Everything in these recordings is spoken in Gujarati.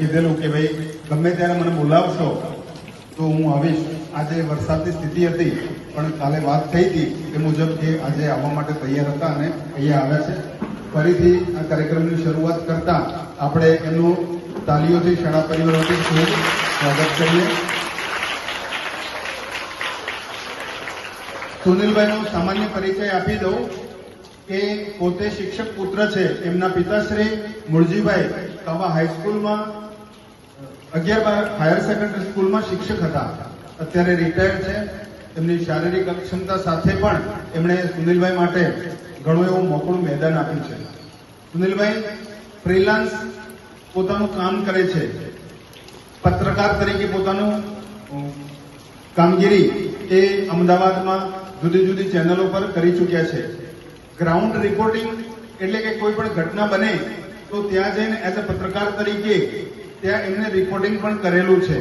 કીધેલું કે ભાઈ, ગમે ત્યારે મને બોલાવશો, તો હું આવીશ. આજે વરસાદની સ્થિતિ હતી, પણ કાલે વાત થઈ હતી એ મુજબ એ આજે આવવા માટે તૈયાર હતા અને અહીંયા આવ્યા છે. ફરીથી આ કાર્યક્રમની શરૂઆત કરતા આપણે એમનું તાલીઓથી શાળા પરિવારોથી ખૂબ સ્વાગત કરીએ. સુનિલભાઈનો સામાન્ય પરિચય આપી દઉં કે પોતે શિક્ષક પુત્ર છે. એમના પિતાશ્રી મુળજીભાઈ કવા હાઈસ્કૂલમાં અગિયાર હાયર સેકન્ડરી સ્કૂલમાં શિક્ષક હતા. અત્યારે રિટાયર્ડ છે. એમની શારીરિક અક્ષમતા સાથે પણ એમણે સુનિલભાઈ માટે ઘણું એવું મોકળું મેદાન આપ્યું છે. સુનિલભાઈ ફ્રીલાન્સ પોતાનું કામ કરે છે. પત્રકાર તરીકે પોતાનું કામગીરી એ અમદાવાદમાં જુદી જુદી ચેનલો પર કરી ચૂક્યા છે. ગ્રાઉન્ડ રિપોર્ટિંગ એટલે કે કોઈ પણ ઘટના બને તો ત્યાં જઈને એઝ અ પત્રકાર તરીકે ત્યાં એમને રિપોર્ટિંગ પણ કરેલું છે.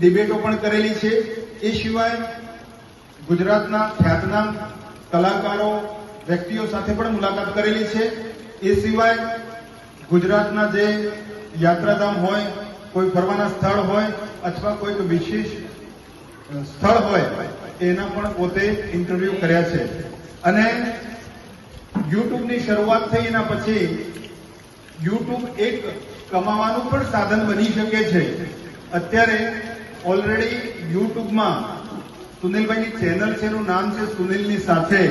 ડિબેટો પણ કરેલી છે. એ સિવાય ગુજરાતના ખ્યાતનામ કલાકારો, વ્યક્તિઓ સાથે પણ મુલાકાત કરેલી છે. એ સિવાય ગુજરાતના જે યાત્રાધામ હોય, કોઈ ફરવાના સ્થળ હોય અથવા કોઈક વિશેષ સ્થળ હોય, એના પણ પોતે ઇન્ટરવ્યુ કર્યા છે. અને યુટ્યુબની શરૂઆત થઈ એના પછી યુટ્યુબ એક કમાવાનું પણ સાધન બની શકે છે. અત્યારે ઓલરેડી યુટ્યુબમાં સુનિલભાઈની ચેનલ છે, એનું નામ છે સુનિલની સાથે.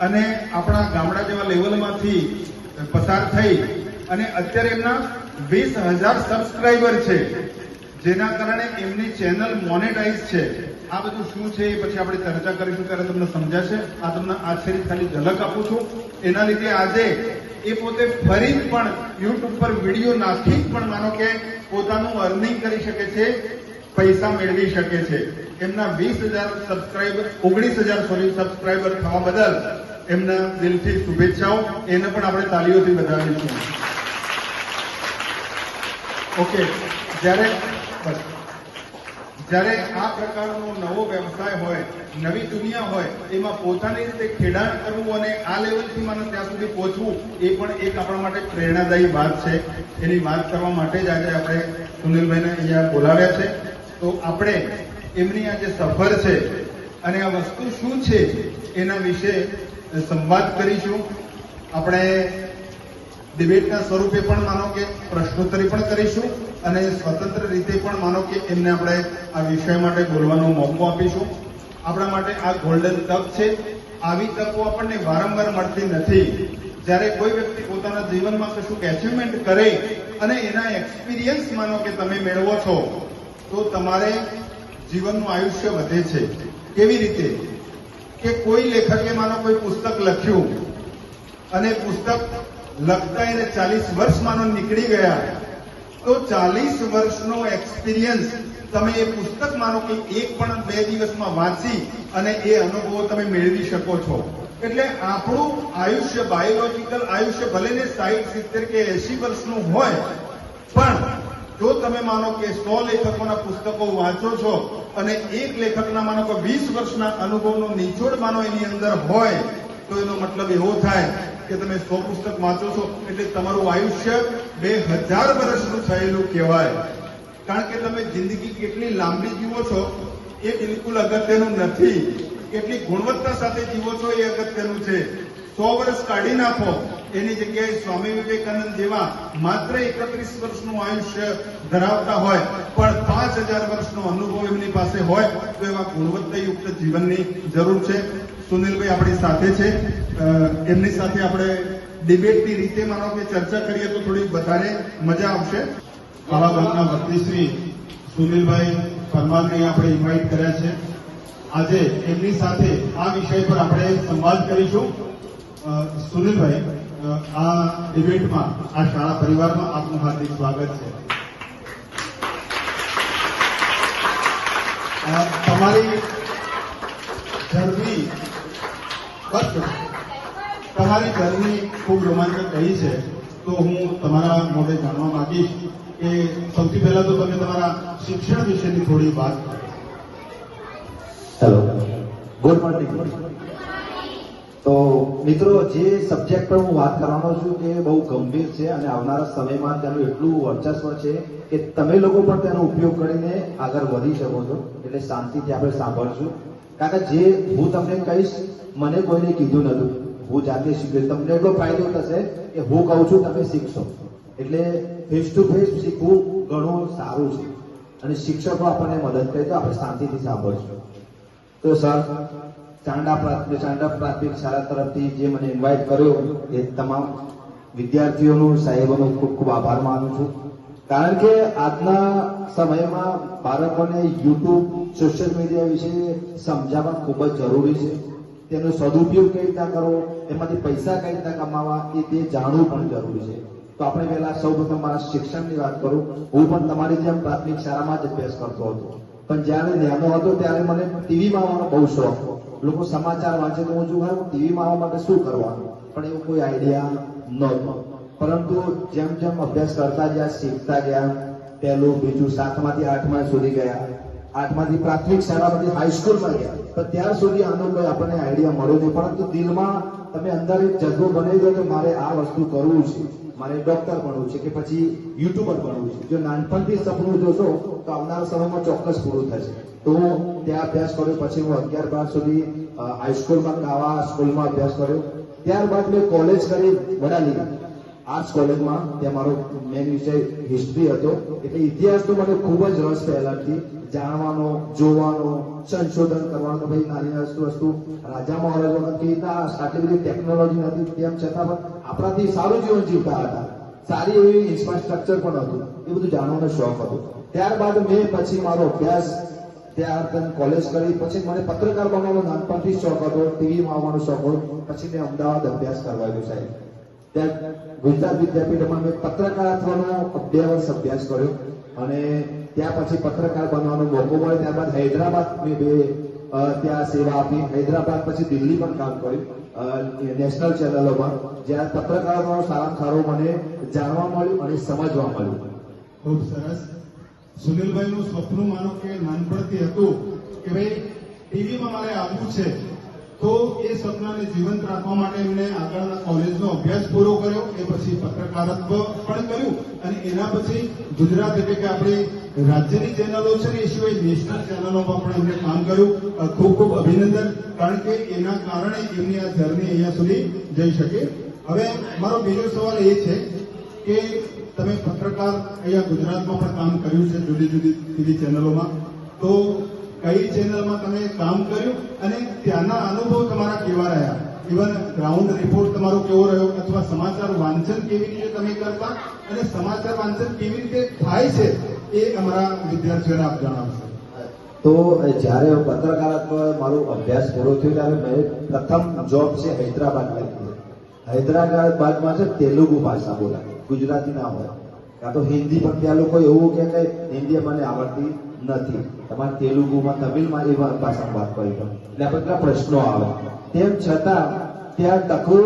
અને આપણા ગામડા જેવા લેવલમાંથી પસાર થઈ અને અત્યારે એમના વીસ હજાર સબસ્ક્રાઈબર છે. જેના કારણે એમની ચેનલ મોનેટાઈઝ છે. આ બધું શું છે એ પછી આપણે ચર્ચા કરીશું, ત્યારે તમને સમજાશે. આ તમને આશ્ચર્ય ખાલી ઝલક આપું છું. એના લીધે આજે એ પોતે ફરી પણ યુટ્યુબ પર વીડિયો નાખી પણ માનો કે પોતાનું અર્નિંગ કરી શકે છે, પૈસા મેળવી શકે છે. એમના વીસ હજાર સબસ્ક્રાઈબર ઓગણીસ હજાર સોરી સબસ્ક્રાઈબર થવા બદલ એમના દિલથી શુભેચ્છાઓ. એને પણ આપણે તાલીઓથી વધાવીશું ઓકે જ્યારે બસ. જ્યારે આ પ્રકારનો નવો વ્યવસાય હોય, નવી દુનિયા હોય, એમાં પોતાની રીતે ખેડાણ કરવું અને આ લેવલથી મને ત્યાં સુધી પહોંચવું, એ પણ એક આપણા માટે પ્રેરણાદાયી વાત છે. એની વાત કરવા માટે જ આજે આપણે સુનિલભાઈને અહીંયા બોલાવ્યા છે. તો આપણે એમની આ જે સફર છે અને આ વસ્તુ શું છે એના વિશે સંવાદ કરીશું. આપણે ડિબેટના સ્વરૂપે પણ માનો કે પ્રશ્નોત્તરી પણ કરીશું અને સ્વતંત્ર રીતે પણ માનો કે એમને આપણે આ વિષય માટે બોલવાનો મોકો આપીશું. આપણા માટે આ ગોલ્ડન તક છે. આવી તકો આપણને વારંવાર મળતી નથી. જ્યારે કોઈ વ્યક્તિ પોતાના જીવનમાં કશુંક એચિવમેન્ટ કરે અને એના એક્સપિરિયન્સ માનો કે તમે મેળવો છો, તો તમારે જીવનનું આયુષ્ય વધે છે. કેવી રીતે? કે કોઈ લેખકે માનો કોઈ પુસ્તક લખ્યું અને પુસ્તક લખતા એને ચાલીસ વર્ષ માનો નીકળી ગયા. તો ચાલીસ વર્ષનો એક્સપિરિયન્સ તમે એ પુસ્તક માનો કે એક પણ બે દિવસમાં વાંચી અને એ અનુભવો તમે મેળવી શકો છો. એટલે આપણું આયુષ્ય બાયોલોજીકલ આયુષ્ય ભલે ને સાહીઠ સિત્તેર કે એસી વર્ષનું હોય, પણ જો તમે માનો કે સો લેખકોના પુસ્તકો વાંચો છો અને એક લેખકના માનો કે વીસ વર્ષના અનુભવનો નિચોડ માનો એની અંદર હોય, તો એનો મતલબ એવો થાય કે તમે સો પુસ્તક વાંચો છો એટલે તમારું આયુષ્ય બે હજાર વર્ષનું થયેલું કહેવાય. કારણ કે તમે જિંદગી કેટલી લાંબી જીવો છો એ બિલકુલ અગત્યનું નથી. કેટલી ગુણવત્તા સાથે જીવો છો એ અગત્યનું છે. સો વર્ષ કાઢી નાખો. એની જગ્યાએ સ્વામી વિવેકાનંદ જેવા માત્ર એકત્રીસ વર્ષનું આયુષ્ય ધરાવતા હોય, પણ પાંચ હજાર વર્ષનો અનુભવ એમની પાસે હોય, તો એવા ગુણવત્તાયુક્ત જીવનની જરૂર છે. સુનિલભાઈ આપણી સાથે છે. એમની સાથે આપણે ડિબેટની રીતે માનો કે ચર્ચા કરીએ તો થોડી વધારે મજા આવશે. આવા ગામના વક્તિશ્રી સુનિલભાઈ પરમારને આપણે ઇન્વાઇટ કર્યા છે. આજે એમની સાથે આ વિષય પર આપણે સંવાદ કરીશું. સુનિલભાઈ આ ઇવેન્ટમાં આ શાળા પરિવારમાં આપનું હાર્દિક સ્વાગત છે. તમારી જર્ની, બસ, તમારી જર્ની ખૂબ રોમાંચક રહી છે. તો હું તમારા મોઢે જાણવા માંગીશ કે સૌથી પહેલા તો તમે તમારા શિક્ષણ વિશેની થોડી વાત કરો. હેલો ગુડ મોર્નિંગ તો મિત્રો, જે સબ્જેક્ટ પર હું વાત કરવાનો છું એ બહુ ગંભીર છે અને આવનારા સમયમાં તેનું એટલું વર્ચસ્વ છે કે તમે લોકો પણ તેનો ઉપયોગ કરીને આગળ વધી શકો છો. એટલે શાંતિથી આપણે સાંભળશું. કારણ કે જે હું તમને કહીશ, મને કોઈને કીધું નતું. હું જાતે શીખ્યો તમને એટલો ફાયદો થશે કે હું કહું છું, તમે શીખશો. એટલે ફેસ ટુ ફેસ શીખવું ઘણું સારું છે. અને શિક્ષકો આપણને મદદ કરે તો આપણે શાંતિથી સાંભળશું. તો સર ચાંડા પ્રાથમિક ચાંડા પ્રાથમિક શાળા તરફથી જે મને ઇન્વાઇટ કર્યો એ તમામ વિદ્યાર્થીઓનું, સાહેબોનો ખૂબ ખૂબ આભાર માનું છું. કારણ કે આજના સમયમાં બાળકોને યુટ્યુબ, સોશિયલ મીડિયા વિશે સમજાવવા ખૂબ જ જરૂરી છે. તેનો સદુપયોગ કઈ રીતના કરવો, એમાંથી પૈસા કઈ રીતના કમાવા, એ તે જાણવું પણ જરૂરી છે. તો આપણે પહેલા સૌ પ્રથમ મારા શિક્ષણની વાત કરું. હું પણ તમારી જેમ પ્રાથમિક શાળામાં જ અભ્યાસ કરતો હતો. પણ જ્યારે નાનો હતો ત્યારે મને ટીવીમાં આવવાનો બહુ શોખ લોકો સમાચાર વાંચે તો હું જોઉં ટીવીમાં આવવા માટે શું કરવાનું? પણ એવું કોઈ આઈડિયા નહોતો. પરંતુ જેમ જેમ અભ્યાસ કરતા ગયા, શીખતા ગયા, પહેલું, બીજું, સાતમાંથી આઠમાં સુધી ગયા. આઠમાંથી પ્રાથમિક શાળામાંથી હાઈસ્કૂલમાં ગયા. પણ ત્યાં સુધી આનો કોઈ આપણને આઈડિયા મળ્યો નહીં. પરંતુ દિલમાં તમે અંદર એક જજ્બો બની ગયો કે મારે આ વસ્તુ કરવું છે. મારે ડોક્ટર બનવું છે કે પછી યુટ્યુબર બનવું છે. જો નાનપણથી સપનું જોશો, તો આવનારા સમયમાં ચોક્કસ પૂરું થશે. તો હું ત્યાં અભ્યાસ કર્યો, પછી હું અગિયાર બાર સુધી હાઈસ્કૂલમાં ગાવા સ્કૂલમાં અભ્યાસ કર્યો. ત્યારબાદ મેં કોલેજ કરી વડાલી આર્ટ્સ કોલેજમાં ત્યાં મારો મેન વિષય હિસ્ટ્રી હતો. એટલે ઇતિહાસનો મને ખૂબ જ રસ પહેલાથી. જાણવાનો, જોવાનો, સંશોધન કરવાનો ભાઈ નાની અસ્તુ વસ્તુ? રાજા મહારાજો વખત કેવી રીતના બધી ટેકનોલોજી નથી, તેમ છતાં પણ આપણાથી સારું જીવન જીવતા હતા. સારી એવી ઇન્ફ્રાસ્ટ્રક્ચર પણ હતું. એ બધું જાણવાનો શોખ હતો. ત્યારબાદ મેં પછી મારો અભ્યાસ ત્યાં તને કોલેજ કરી, પછી મને પત્રકાર બનવાનો નાનપણથી શોખ હતો ટીવીમાં આવવાનો શોખ હતો. પછી મેં અમદાવાદ અભ્યાસ કરવા ગયો સાહેબ. ત્યાં ગુજરાત વિદ્યાપીઠમાં મેં પત્રકારત્વનો અભ્યાસ અભ્યાસ કર્યો. અને ત્યાં પછી પત્રકાર બનવાનો મોકો મળ્યો ત્યારબાદ હૈદરાબાદ મેં બે ત્યાં સેવા આપી. હૈદરાબાદ પછી દિલ્હી પણ કામ કર્યું નેશનલ ચેનલોમાં, જ્યાં પત્રકારોનો સારામાં સારો મને જાણવા મળ્યું અને સમજવા મળ્યું. ખૂબ સરસ. સુનિલભાઈનું સપનું માનો કે નાનપણથી હતું કે ભાઈ, ટીવીમાં મારે આવવું છે. તો એ સપનાને જીવંત રાખવા માટે એમણે આગળના કોલેજનો અભ્યાસ પૂરો કર્યો, એ પછી પત્રકારત્વ પણ કર્યું અને એના પછી ગુજરાત એટલે કે આપણી રાજ્યની ચેનલો છે ને, એ સિવાય નેશનલ ચેનલોમાં પણ એમણે કામ કર્યું. ખૂબ ખૂબ અભિનંદન, કારણ કે એના કારણે એમની આ જર્ની અહીંયા સુધી જઈ શકે. હવે મારો બીજો સવાલ એ છે કે તમે પત્રકાર અહીંયા ગુજરાતમાં પણ કામ કર્યું છે જુદી જુદી ટીવી ચેનલોમાં. તો કઈ ચેનલમાં તમે કામ કર્યું અને ત્યાંના અનુભવ તમારા કેવા રહ્યા? ઇવન ગ્રાઉન્ડ રિપોર્ટ તમારો કેવો રહ્યો અથવા સમાચાર વાંચન કેવી રીતે તમે કરતા અને સમાચાર વાંચન કેવી રીતે થાય છે એ અમારા વિદ્યાર્થીઓને આપ જણાવશો. તો જ્યારે પત્રકારત્વ મારો અભ્યાસ પૂરો થયો ત્યારે મેં પ્રથમ જોબ છે હૈદરાબાદમાં લીધી હૈદરાબાદમાં છે તેલુગુ ભાષા બોલાય. ગુજરાતી ના હોય. કાં તો હિન્દી પણ ત્યાં લોકો એવું કે કે હિન્દી મને આવડતી નથી. તમારે તેલુગુમાં, તમિલમાં એ ભાષામાં વાત કરી દો એટલે આપણે પ્રશ્નો આવે. તેમ છતાં, ત્યાં ટકવું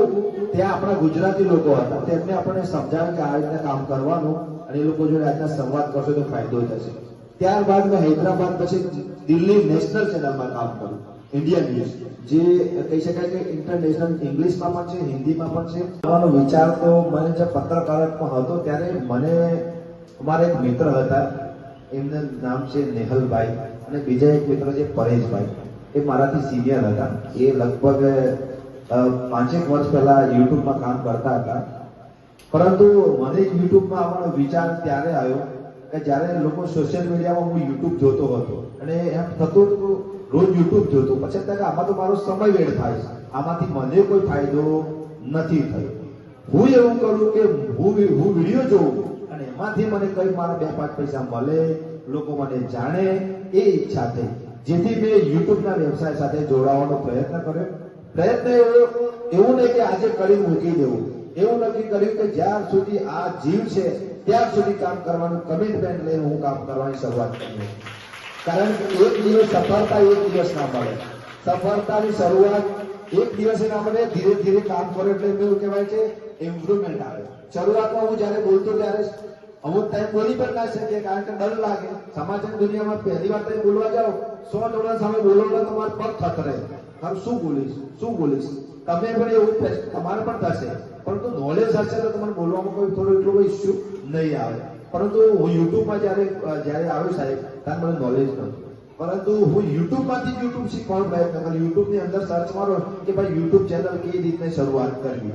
ત્યાં આપણા ગુજરાતી લોકો હતા. તેમને આપણને સમજાવે કે આ રીતે કામ કરવાનું અને એ લોકો જોડે આજના સંવાદ કરશો તો ફાયદો થશે. ત્યારબાદ મેં હૈદરાબાદ પછી દિલ્હી નેશનલ ચેનલમાં કામ કર્યું. Indian news. જે કહી શકાય કે ઇન્ટરનેશનલ ઇંગ્લિશમાં પણ છે, હિન્દીમાં પણ છે. આવવાનો વિચાર તો મને જે પત્રકારત્વ હતો, ત્યારે મને અમારા એક મિત્ર હતા એમનું નામ છે નેહલભાઈ અને બીજા એક મિત્ર છે પરેશભાઈ. એ મારાથી સિનિયર હતા. એ લગભગ પાંચેક વર્ષ પહેલા યુટ્યુબમાં કામ કરતા હતા. પરંતુ મને યુટ્યુબમાં આવવાનો વિચાર ત્યારે આવ્યો કે જ્યારે લોકો સોશિયલ મીડિયામાં હું યુટ્યુબ જોતો હતો. અને એમ થતું હતું રોજ યુટ્યુબ જોતો. પછી ત્યારે આમાં તો મારો સમય વેડ થાય છે. આમાંથી મને કોઈ ફાયદો નથી થયો. હું એવું કરું કે હું હું વીડિયો જોઉં. એમાંથી મને કઈ મારા બે પાંચ પૈસા મળે, લોકો મને જાણે, એ ઈચ્છા થઈ. જેથી મેં યુટ્યુબના વ્યવસાય સાથે જોડાવાનો પ્રયત્ન કર્યો. પ્રયત્ન એવો એવું નહીં કે આજે કરી મૂકી દેવું. એવું નક્કી કર્યું કે જ્યાર સુધી આ જીવ છે ત્યાર સુધી કામ કરવાનું કમિટમેન્ટ લઈને હું કામ કરવાની શરૂઆત કરી કારણ કે એક દિવસ સફળતા એક દિવસ ના મળે. સફળતાની શરૂઆત એક દિવસે ના મળે, ધીરે ધીરે કામ કરો એટલે એવું કહેવાય છે ઇમ્પ્રુવમેન્ટ આવે. શરૂઆતમાં હું જ્યારે બોલતો ત્યારે અમુક ટાઈમ બોલી પણ ના શકીએ કારણ કે ડર લાગે. સમાચાર દુનિયામાં પહેલી વાર તમે બોલવા જાઓ સો જણા સામે બોલો તો તમારે પગ થતરે હવે શું બોલીશ? શું બોલીશ? તમે પણ એવું થશે, તમારે પણ થશે. પરંતુ નોલેજ હશે તો તમને બોલવામાં કોઈ થોડો એટલો કોઈ ઇસ્યુ નહીં આવે. પરંતુ હું યુટ્યુબમાં જ્યારે જ્યારે આવ્યો સાહેબ ત્યારે મને નોલેજ નહોતું. પરંતુ હું યુટ્યુબમાંથી જ યુટ્યુબ શીખવાનો પ્રયત્ન કર્યો યુટ્યુબની અંદર સર્ચ મારો કે ભાઈ યુટ્યુબ ચેનલ કેવી રીતે શરૂઆત કરવી.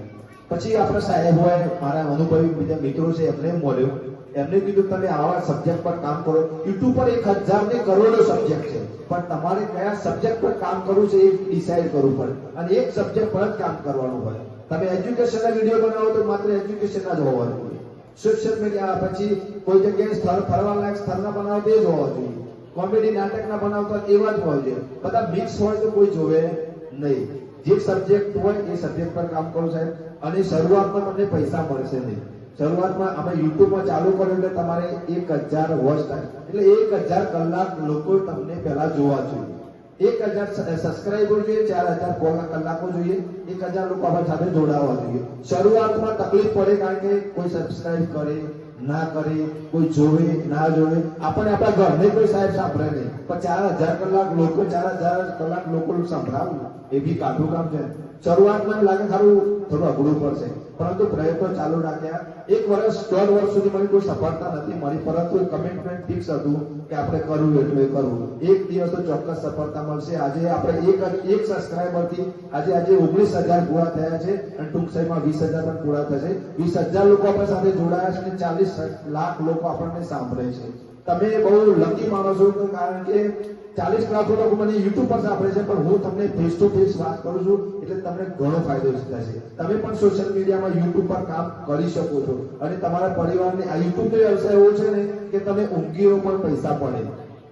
પછી આપણે સાહેબ હોય મારા અનુભવી બીજા મિત્રો છે એમને મળ્યો. એમને કીધું, તમે આવા સબ્જેક્ટ પર કામ કરો. યુટ્યુબ પર એક હજાર ને કરોડો સબ્જેક્ટ છે. પણ તમારે કયા સબ્જેક્ટ પર કામ કરવું છે એ ડિસાઈડ કરવું પડે. અને એક સબ્જેક્ટ પર જ કામ કરવાનું હોય. તમે એજ્યુકેશનના વીડિયો બનાવો તો માત્ર એજ્યુકેશનના જ હોવા જોઈએ. સોશિયલ મીડિયા પછી કોઈ જગ્યાએ સ્થળ ફરવા લાયક સ્થળના બનાવો તે જ હોવા જોઈએ. કોમેડી નાટકના બનાવતા એવા જ હોવા જોઈએ. બધા મિક્સ હોય તો કોઈ જોવે નહીં. જે સબ્જેક્ટ હોય એ સબ્જેક્ટ પર કામ કરો સાહેબ. અને શરૂઆતમાં તમને પૈસા મળશે નહીં. શરૂઆતમાં આપણે યુટ્યુબમાં ચાલુ કર્યું એટલે તમારે એક હજાર વોચ થાય. એટલે એક હજાર કલાક લોકો તમને પહેલા જોવા જોઈએ. એક હજાર સબસ્ક્રાઈબર જોઈએ, ચાર હજાર કલાકો જોઈએ. એક હજાર લોકો આપણા સાથે જોડાવા જોઈએ. શરૂઆતમાં તકલીફ પડે કારણ કે કોઈ સબસ્ક્રાઈબ કરે, ના કરે, કોઈ જોવે, ના જોવે. આપણે આપણા ઘરને કોઈ સાહેબ સાંભળે નહીં. પણ ચાર હજાર કલાક લોકો, ચાર હજાર કલાક લોકો સાંભળાવું, એ બી કાઠું કામ છે. શરૂઆતમાં એમ લાગે સારું થોડું અઘરું પડશે. પરંતુ પ્રયત્નો ચાલુ રાખ્યા. એક વર્ષ, દોઢ વર્ષ સુધી મને કોઈ સફળતા નથી મળી, પરંતુ કમિટમેન્ટ ફિક્સ હતું કે આપણે કરવું એટલે કરવું. એક દિવસ તો ચોક્કસ સફળતા મળશે. આજે આપણે એક એક સબસ્ક્રાઈબરથી આજે આજે ઓગણીસ હજાર પૂરા થયા છે અને ટૂંક સમયમાં વીસ હજાર પણ પૂરા થશે. વીસ હજાર લોકો આપણા સાથે જોડાયા છે અને ચાલીસ લાખ લોકો આપણને સાંભળે છે. તમે બહુ લકી માનો છો, કારણ કે ચાલીસ લાખ લોકો મને યુટ્યુબ પર સાંભળે છે, પણ હું તમને ફેસ ટુ ફેસ વાત કરું છું, એટલે તમને ઘણો ફાયદો થશે તમે પણ સોશિયલ મીડિયામાં યુટ્યુબ પર કામ કરી શકો છો. અને તમારા પરિવારને આ યુટ્યુબ વ્યવસાય એવો છે ને કે તમે ઊંઘીઓ પણ પૈસા પડે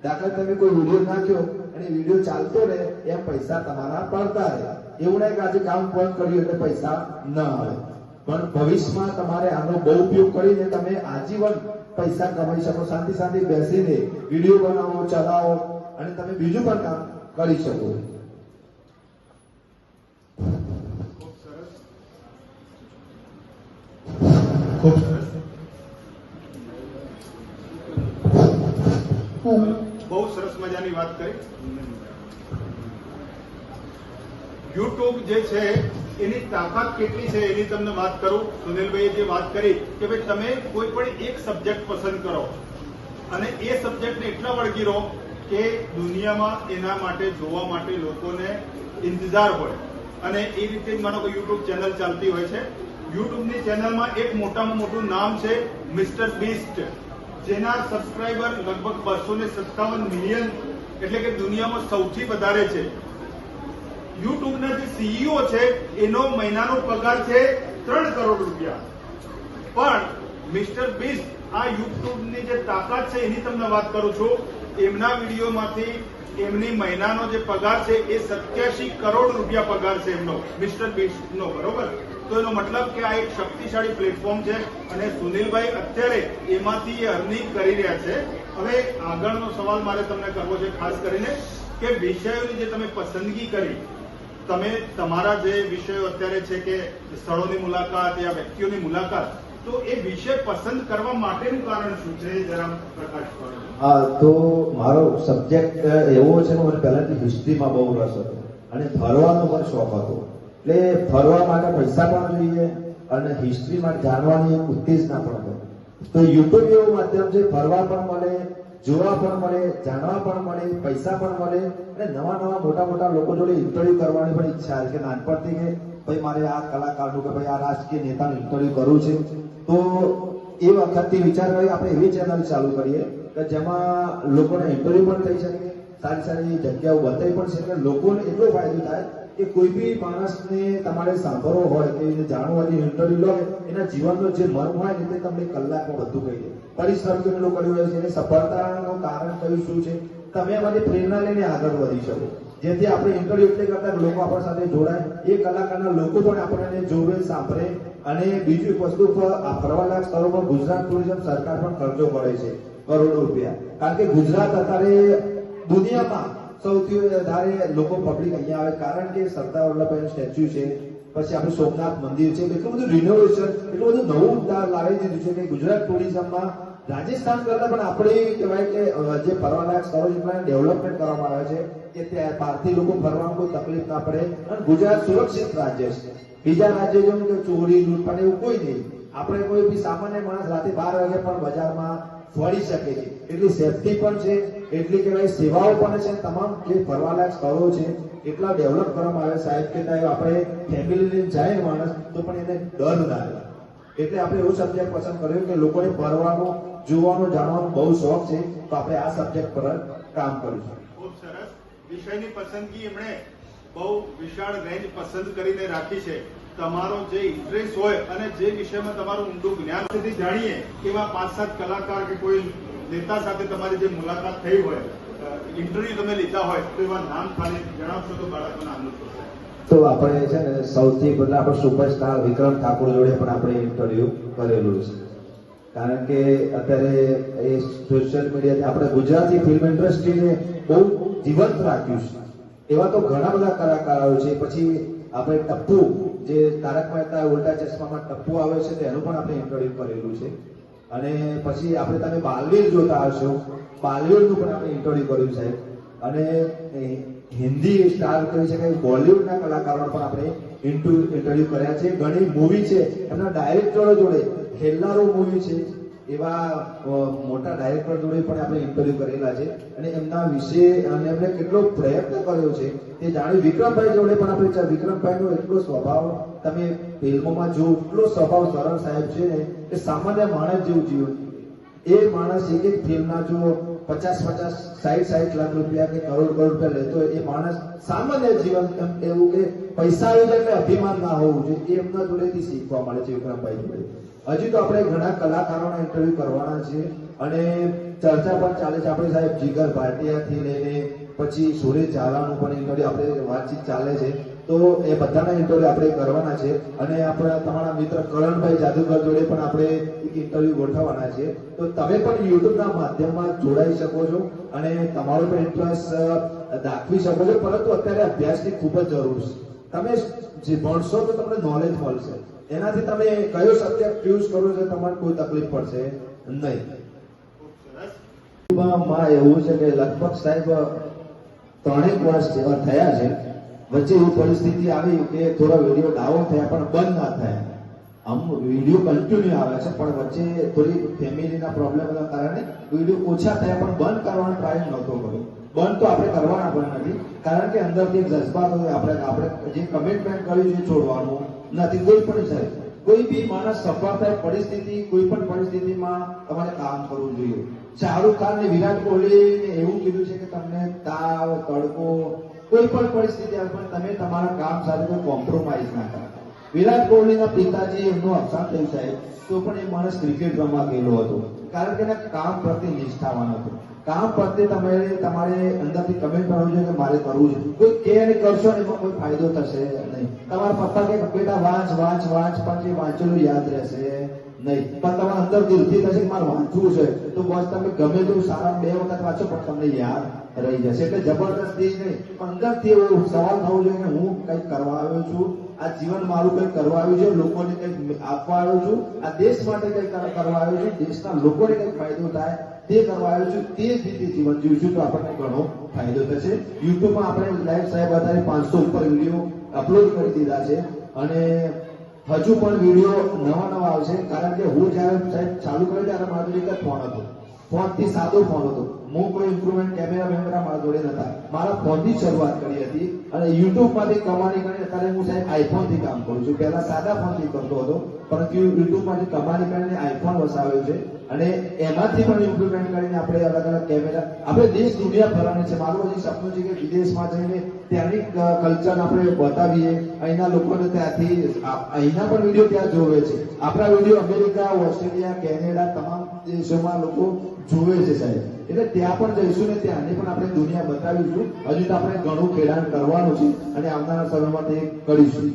દાખલા તમે કોઈ વીડિયો નાખ્યો અને વીડિયો ચાલતો રહે એમ પૈસા તમારા પડતા રહે. એવું નહીં કે આજે કામ બંધ કર્યું એટલે પૈસા ન આવે. પણ ભવિષ્યમાં તમારે આનો બહુ ઉપયોગ કરીને તમે આજીવન પૈસા કમાઈ શકો શાંતિ શાંતિ બેસીને વીડિયો બનાવો ચલાવો અને તમે બીજું પણ કામ કરી શકો. ખૂબ સરસ. બહુ સરસ મજાની વાત કરી. યુટ્યુબ જે છે એની તાકાત કેટલી છે એની તમને વાત કરું? સુનિલભાઈએ જે વાત કરી કે ભાઈ તમે કોઈ પણ એક સબ્જેક્ટ પસંદ કરો અને એ સબ્જેક્ટને એટલા વળગી રહો કે દુનિયામાં એના માટે જોવા માટે લોકોને ઇંતજાર હોય. અને એ રીતે મારો કે યુટ્યુબ ચેનલ ચાલતી હોય છે. યુટ્યુબની ચેનલમાં એક મોટામાં મોટું નામ છે મિસ્ટર બીસ્ટ જેના સબસ્ક્રાઇબર લગભગ બસો ને સત્તાવન મિલિયન એટલે કે દુનિયામાં સૌથી વધારે છે. યુટ્યુબના જે સીઈઓ છે, એનો મહિનાનો પગાર છે ત્રણ કરોડ રૂપિયા. પણ મિસ્ટર બીસ્ટ, આ યુટ્યુબની જે તાકાત છે, એની તમને વાત કરું છું. એમના વિડીયોમાંથી એમની મહિનાનો જે પગાર છે, એ સત્યાસી કરોડ રૂપિયા પગાર છે એમનો, મિસ્ટર બીસ્ટનો, બરોબર? તો એનો મતલબ કે આ એક શક્તિશાળી પ્લેટફોર્મ છે અને સુનિલભાઈ અત્યારે એમાંથી એ અર્નિંગ કરી રહ્યા છે. હવે આગળનો સવાલ મારે તમને કરવો છે, ખાસ કરીને કે વિષયોની જે તમે પસંદગી કરી તમે તમારા જે વિષયો અત્યારે છે કે સ્થળોની મુલાકાત યા વ્યક્તિઓની મુલાકાત, તો એ વિષય પસંદ કરવા માટેનું કારણ શું છે? જરા પ્રકાશ હા, તો મારો સબ્જેક્ટ એવો છે મને પહેલાથી હિસ્ટ્રીમાં બહુ રસ હતો અને ફરવાનો પણ શોખ હતો. એટલે ફરવા માટે પૈસા પણ જોઈએ અને હિસ્ટ્રીમાં જાણવાની ઉત્તેજના પણ હોય તો યુટ્યુબ એવું માધ્યમ છે, ફરવા પણ મળે જોવા પણ મળે, જાણવા પણ મળે, પૈસા પણ મળે અને નવા નવા મોટા મોટા લોકો જોડે ઇન્ટરવ્યુ કરવાની પણ ઈચ્છા છે કે નાનપણથી કે ભાઈ મારે આ કલાકારનું કે ભાઈ આ રાજકીય નેતાનું ઇન્ટરવ્યુ કરવું છે. તો એ વખતથી વિચાર કરી આપણે એવી ચેનલ ચાલુ કરીએ કે જેમાં લોકોને ઇન્ટરવ્યુ પણ થઈ શકે, સારી સારી જગ્યાઓ બતાવી પણ શકે. લોકોને એટલો ફાયદો થાય કે કોઈ બી માણસને તમારે સાંભળવો હોય કે જાણવું હોય ઇન્ટરવ્યુ લો એના જીવનનો જે મર્મ હોય ને તે તમને કલાકમાં બધું કહી દે. પરિશ્રમ કેટલો કર્યો હોય છે અને સફળતાનું કારણ કયું શું છે? તમે એમાંથી પ્રેરણા લઈને આગળ વધી શકો. જેથી આપણે ઇન્ટરવ્યુ કરતા લોકો આપણા સાથે જોડાય. એ કલાકારના લોકો પણ આપણને જોવે, સાંભળે અને બીજી વસ્તુ પર આ સ્થળો પર ગુજરાત ટુરિઝમ સરકાર પણ ખર્ચો કરે છે, કરોડો રૂપિયા. કારણ કે ગુજરાત અત્યારે દુનિયામાં સૌથી વધારે લોકો પબ્લિક અહીંયા આવે કારણ કે સરદાર વલ્લભભાઈ સ્ટેચ્યુ છે પછી આપણું સોમનાથ મંદિર છે. એટલું બધું રિનોવેશન એટલું બધું નવું લાવી દીધું છે કે ગુજરાત ટુરિઝમમાં રાજસ્થાન કરતા પણ આપણે કહેવાય કે જે ફરવાલાયક સ્થળો છે, એમાં ડેવલપમેન્ટ કરવામાં આવે છે, કે ત્યાં બહારથી લોકો ફરવામાં કોઈ તકલીફ ના પડે. અને ગુજરાત સુરક્ષિત રાજ્ય છે. બીજા રાજ્યો જેમ કે ચોરી, લૂંટફાટ એવું કોઈ નહીં. આપણે કોઈ બી સામાન્ય માણસ રાતે બાર વાગે પણ બજારમાં ફરી શકે છે એટલી સેફટી પણ છે, એટલી કહેવાય સેવાઓ પણ છે, તમામ જે ફરવાલાયક સ્થળો છે એટલા ડેવલપ કરવામાં આવે સાહેબ કે ત્યાં આપણે ફેમિલી જાય માણસ, તો પણ એને ડર ના આવે એટલે આપણે એવું સબ્જેક્ટ પસંદ કર્યો કે લોકોને ફરવાનો જોવાનો, જાણવાનો બહુ શોખ છે, તો આપણે આ સબ્જેક્ટ પર કામ કરીશું. ખૂબ સરસ. વિષયની પસંદગી એમણે બહુ વિશાળ રેન્જ પસંદ કરીને રાખી છે. તમારો જે ઇન્ટરેસ્ટ હોય અને જે વિષયમાં તમારું ઊંડું જ્ઞાન સુધી જાણીએ એવા પાંચ સાત કલાકાર કે કોઈ નેતા સાથે તમારી જે મુલાકાત થઈ હોય ઇન્ટરવ્યુ તમે લીધા હોય તો એવા નામ ખાલી જણાવશો તો બાળકોને આનંદ તો આપણે છે ને સૌથી પહેલા આપણે સુપરસ્ટાર વિક્રમ ઠાકોર જોડે પણ આપણે ઇન્ટરવ્યુ કરેલું છે. કારણ કે અત્યારે એ સોશિયલ મીડિયાથી આપણે ગુજરાતી ફિલ્મ ઇન્ડસ્ટ્રીને બહુ જીવંત રાખ્યું છે. એવા તો ઘણા બધા કલાકારો છે. પછી આપણે ટપ્પુ, જે તારક મહેતા ઉલ્ટા ચશ્મામાં ટપ્પુ આવે છે, તેનું પણ આપણે ઇન્ટરવ્યુ કરેલું છે. અને પછી આપણે તમે બાલવીર જોતા હશો. બાલવીરનું પણ આપણે ઇન્ટરવ્યુ કર્યું છે. અને હિન્દી સ્ટાર કહી શકાય, બોલિવૂડના કલાકારો પણ આપણે ઇન્ટરવ્યુ કર્યા છે. ઘણી મૂવી છે. એમના ડાયરેક્ટરો જોડે હેલ્લારો મૂવી છે. એવા મોટા ડાયરેક્ટર જોડે પણ આપણે ઇન્ટરવ્યુ કરેલા છે. અને એમના વિશે, અને એમણે કેટલો પ્રયત્ન કર્યો છે, તે જાણ્યું વિક્રમભાઈ જોડે પણ આપણે વિક્રમભાઈનો એટલો સ્વભાવ તમે ફિલ્મોમાં જો એટલો સ્વભાવ સરળ સાહેબ છે ને કે સામાન્ય માણસ જેવું જીવન એ માણસ એક એક ફિલ્મના જો પચાસ પચાસ, સાઈઠ સાઠ લાખ રૂપિયા કે કરોડ કરોડ રૂપિયા લેતો એ માણસ સામાન્ય જીવન એવું કે પૈસા આવી જાય અભિમાન ના હોવું જોઈએ. એ એમના જોડેથી શીખવા મળે છે વિક્રમભાઈ જોડે. હજી તો આપણે ઘણા કલાકારોના ઇન્ટરવ્યુ કરવાના છે અને ચર્ચા પણ ચાલે છે. આપણે સાહેબ જીગર ભાટિયાથી લઈને પછી સુરેશ ઝાલાનું પણ ઇન્ટરવ્યુ આપણે વાતચીત ચાલે છે. તો એ બધાના ઇન્ટરવ્યુ આપણે કરવાના છે. અને આપણા તમારા મિત્ર કરણભાઈ જાદુગર જોડે પણ આપણે એક ઇન્ટરવ્યુ ગોઠવવાના છે. તો તમે પણ યુટ્યુબના માધ્યમમાં જોડાઈ શકો છો અને તમારો પણ ઇન્ટરેસ્ટ દાખવી શકો છો. પરંતુ અત્યારે અભ્યાસની ખૂબ જ જરૂર છે. તમે જે ભણશો તો તમને નોલેજ મળશે. એનાથી તમે કયો સબ્જેક્ટ ચૂઝ કરો છો તમારે કોઈ તકલીફ પડશે નહીં. માં એવું છે કે લગભગ સાહેબ ત્રણેક વર્ષ જેવા થયા છે. વચ્ચે એવી પરિસ્થિતિ આવી કે થોડા વીડિયો ડાઉન થયા પણ બંધ ના થયા. આમ વીડિયો કન્ટિન્યુ આવે છે, પણ વચ્ચે થોડી ફેમિલીના પ્રોબ્લેમના કારણે વીડિયો ઓછા થયા પણ બંધ કરવાનો ટ્રાય નહોતો કર્યો. બંધ તો આપણે કરવાના પણ નથી, કારણ કે અંદરથી જજ્બાત હોય, આપણે આપણે જે કમિટમેન્ટ કર્યું છે છોડવાનું નથી, કોઈ પણ સાહેબ કોઈ બી માણસ સફળ થાય પરિસ્થિતિ, કોઈ પણ પરિસ્થિતિમાં તમારે કામ કરવું જોઈએ. શાહરૂખ ખાન ને વિરાટ કોહલી એવું કીધું છે કે તમને તાવ, તડકો કોઈ પણ પરિસ્થિતિ પણ તમે તમારા કામ સાથે કોઈ કોમ્પ્રોમાઇઝ ના કરો. વિરાટ કોહલીના પિતાજી એમનું અવસાન થયું સાહેબ, તો પણ એ માણસ ક્રિકેટ રમવા ગયેલો હતો. કારણ કે એના કામ પ્રત્યે નિષ્ઠાવાન હતો. કામ પ્રત્યે તમારે તમારે અંદરથી કમેન્ટ કરવું જોઈએ કે મારે કરવું છે. કોઈ કે અને કરશો ને એમાં કોઈ ફાયદો થશે નહીં. તમારા પપ્પા કે, બેટા, વાંચ વાંચ વાંચ, પણ જે વાંચેલું યાદ રહેશે. નહીં. પણ તમારા અંદર દિલથી થશે મારે વાંચવું છે. તો બસ તમે ગમે તેવું સારા બે વખત વાંચો, પણ તમને યાદ રહી જશે. એટલે જબરદસ્તી નહીં. પણ અંદરથી એવો સવાલ થવો જોઈએ કે હું કંઈક કરવા આવ્યો છું, આ જીવન મારું કંઈક કરવા આવ્યું છે, લોકોને કંઈક આપવા આવ્યો છું, આ દેશ માટે કંઈક કરવા આવ્યો છું, દેશના લોકોને કંઈક ફાયદો થાય, તે કરવા આવ્યો છું, તે જ રીતે જીવન જીવશું તો આપણને ઘણો ફાયદો થશે. યુટ્યુબમાં આપણે લાઈવ સાહેબ, અત્યારે પાંચસો ઉપર વીડિયો અપલોડ કરી દીધા છે. અને હજુ પણ વીડિયો નવા નવા આવશે, કારણ કે હું જ્યારે સાહેબ ચાલુ કર્યું ત્યારે મારા જોડે એક ફોન હતો. ફોનથી સાદો ફોન હતો. હું કોઈ ઇમ્પ્રુવમેન્ટ કેમેરા વેમેરા મારા જોડે નતા મારા ફોનથી શરૂઆત કરી હતી અને યુટ્યુબમાંથી કમાણી કરી અત્યારે હું સાહેબ આઈફોનથી કામ કરું છું. પહેલા સાદા ફોનથી કરતો હતો, પરંતુ યુટ્યુબમાંથી કમાણી કરીને આઈફોન વસાવ્યો છે. અને એમાંથી પણ ઇમ્પ્રુવમેન્ટ કરીને આપણે અલગ અલગ કેમેરા આપણે દેશ દુનિયા ફરવાની છે, મારું હજી સપનું છે કે વિદેશમાં જઈને ત્યાંની કલ્ચર આપણે બતાવીએ. અહીંના લોકોને ત્યાંથી અહીંના પણ વીડિયો ત્યાં જોવે છે. આપણા વીડિયો અમેરિકા, ઓસ્ટ્રેલિયા, કેનેડા તમામ દેશોમાં લોકો જોવે છે સાહેબ. એટલે ત્યાં પણ જઈશું ને ત્યાંની પણ આપણે દુનિયા બતાવીશું. હજુ તો આપણે ઘણું ખેડાણ કરવાનું છે અને આવનારા સમયમાં તે કરીશું.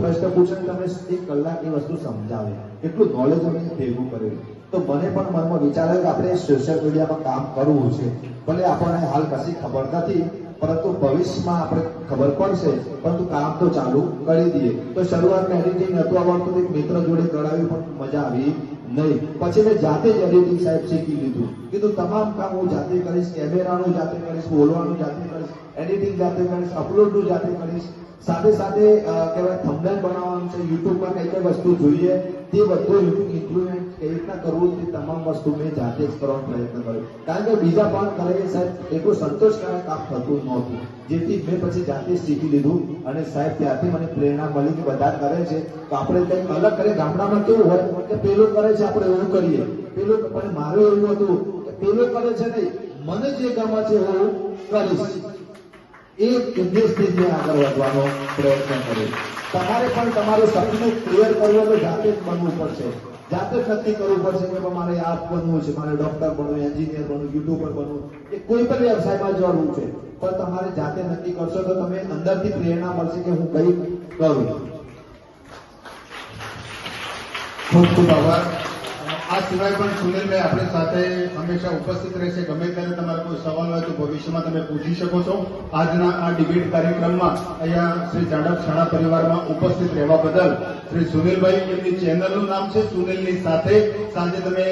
પ્રશ્ન પૂછે તમે એક કલાક એ વસ્તુ સમજાવે. એટલું નોલેજ અમે ભેગું કર્યું તો મને પણ મનમાં વિચાર આવ્યો કે આપણે સોશિયલ મીડિયામાં કામ કરવું છે. ભલે આપણને હાલ કશી ખબર નથી, પરંતુ ભવિષ્યમાં આપણે ખબર પડશે. પરંતુ કામ તો ચાલુ કરી દઈએ. તો શરૂઆતમાં એડિટિંગ નતું આવડતું એક મિત્ર જોડે કરાવ્યું પણ મજા આવી નહીં. પછી મેં જાતે જ એડિટિંગ સાહેબ શીખી લીધું. કીધું, તમામ કામ હું જાતે કરીશ કેમેરાનું જાતે કરીશ, બોલવાનું જાતે કરીશ. એડિટિંગ જાતે કરીશ અપલોડનું જાતે કરીશ સાથે સાથે કહેવાય થંબનેલ બનાવવાનું છે યુટ્યુબમાં કઈ કઈ વસ્તુ જોઈએ, તે બધું ઇમ્પ્રુવમેન્ટ કેવી રીતના કરવું તે તમામ વસ્તુ મેં જાતે જ કરવાનો પ્રયત્ન કર્યો. કારણ કે બીજા પણ કરે સાહેબ એટલું સંતોષકારક કામ થતું નહોતું. જેથી મેં પછી જાતે શીખી લીધું અને સાહેબ ત્યાંથી મને પ્રેરણા મળી કે બધા કરે છે. તો આપણે કંઈક અલગ કરીએ, ગામડામાં કેવું હોય કે પેલું કરે છે, આપણે એવું કરીએ. પેલું પણ મારું એવું હતું કે પેલું કરે છે નહીં, મને જે ગમે છે હું કરીશ. એ ઉદ્દેશથી મેં આગળ વધવાનો પ્રયત્ન કર્યો તમારે પણ તમારું સપનું ક્લિયર કરવું તો જાતે જ બનવું પડશે. જાતે જ નક્કી કરવું પડશે કે મારે આ બનવું છે, મારે ડોક્ટર બનવું એન્જિનિયર બનવું યુટ્યુબર બનવું. એ કોઈ પણ વ્યવસાયમાં જવાનું છે. પણ તમારે જાતે નક્કી કરશો તો તમે અંદરથી પ્રેરણા મળશે કે હું કઈ કરું. ખૂબ ખૂબ આભાર. આ સિવાય પણ સુનિલભાઈ આપણી સાથે હંમેશા ઉપસ્થિત રહેશે ગમે ત્યારે તમારા કોઈ સવાલ હોય તો ભવિષ્યમાં તમે પૂછી શકો છો. આજના આ ડિબેટ કાર્યક્રમમાં અહીંયા શ્રી જાડપ શાળા પરિવારમાં ઉપસ્થિત રહેવા બદલ શ્રી સુનિલભાઈ એમની ચેનલનું નામ છે સુનિલની સાથે. સાંજે તમે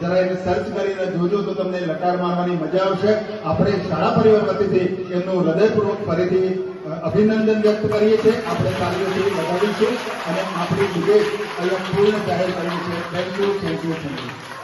જરા એને સર્ચ કરીને જોજો તો તમને લટાર મારવાની મજા આવશે. આપણે શાળા પરિવાર વતીથી એમનું હૃદયપૂર્વક ફરીથી અભિનંદન વ્યક્ત કરીએ છીએ. આપણે તાલીઓથી છે અને આપણી ડિબેટ અહીંયા પૂર્ણ જાહેર કરી છે. Thank you thank you thank you